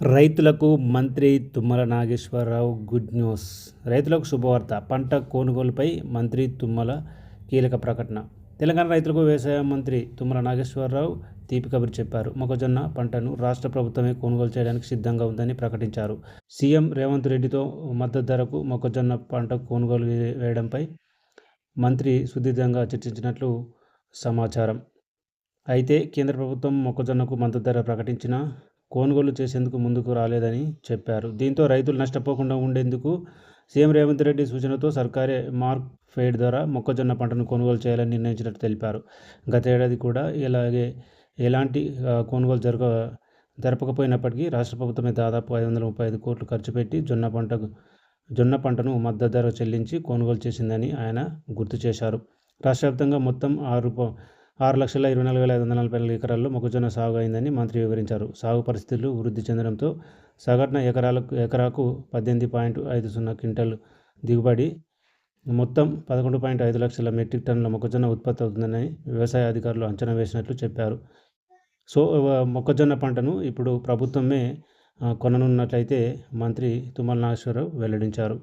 రైతులకు మంత్రి Tummala Nageswararao good news. రైతులకు శుభవార్త. పంట కొనుగోలుపై మంత్రి తుమ్మల కీలక ప్రకటన. తెలంగాణ రైతులకు వ్యవసాయ మంత్రి తుమ్మల నాగేశ్వరరావు తీపి కబురు చెప్పారు. మొక్కజొన్న పంటను రాష్ట్ర ప్రభుత్వమే కొనుగోలు చేయడానికి సిద్ధంగా ఉందని ప్రకటించారు. సీఎం రేవంత్ రెడ్డితో మద్దతు ధరకు మొక్కజొన్న పంట కొనుగోలు వేయడంపై మంత్రి సుదీర్ఘంగా చర్చించినట్లు సమాచారం. అయితే కేంద్ర ప్రభుత్వం మొక్కజొన్నకు మద్దతు ధర ప్రకటించిన కొనుగోలు చేసేందుకు ముందుకు రాలేదని చెప్పారు. దీంతో రైతులు నష్టపోకుండా ఉండేందుకు సీఎం రేవంత్ రెడ్డి సూచనతో సర్కారే మార్క్ ఫెయిడ్ ద్వారా మొక్కజొన్న పంటను కొనుగోలు చేయాలని నిర్ణయించినట్టు తెలిపారు. గత ఏడాది కూడా ఇలాగే ఎలాంటి కొనుగోలు జరగ జరపకపోయినప్పటికీ రాష్ట్ర ప్రభుత్వమే దాదాపు ఐదు వందల ముప్పై ఐదు కోట్లు ఖర్చు పెట్టి జొన్న పంటకు జొన్న పంటను మద్దతు ధర చెల్లించి కొనుగోలు చేసిందని ఆయన గుర్తు చేశారు. రాష్ట్ర వ్యాప్తంగా మొత్తం ఆరు ఆరు లక్షల ఇరవై నాలుగు వేల ఐదు వందల నలభై నాలుగు ఎకరాల్లో మొక్కజొన్న సాగు అయిందని మంత్రి వివరించారు. సాగు పరిస్థితులు వృద్ధి చెందడంతో సగటున ఎకరాలకు ఎకరాకు పద్దెనిమిది పాయింట్ ఐదు సున్నా క్వింటల్ దిగుబడి మొత్తం పదకొండు పాయింట్ ఐదు లక్షల మెట్రిక్ టన్నుల మొక్కజొన్న ఉత్పత్తి అవుతుందని వ్యవసాయ అధికారులు అంచనా వేసినట్లు చెప్పారు. సో మొక్కజొన్న పంటను ఇప్పుడు ప్రభుత్వమే కొననున్నట్లయితే మంత్రి తుమ్మల నాగేశ్వరరావు వెల్లడించారు.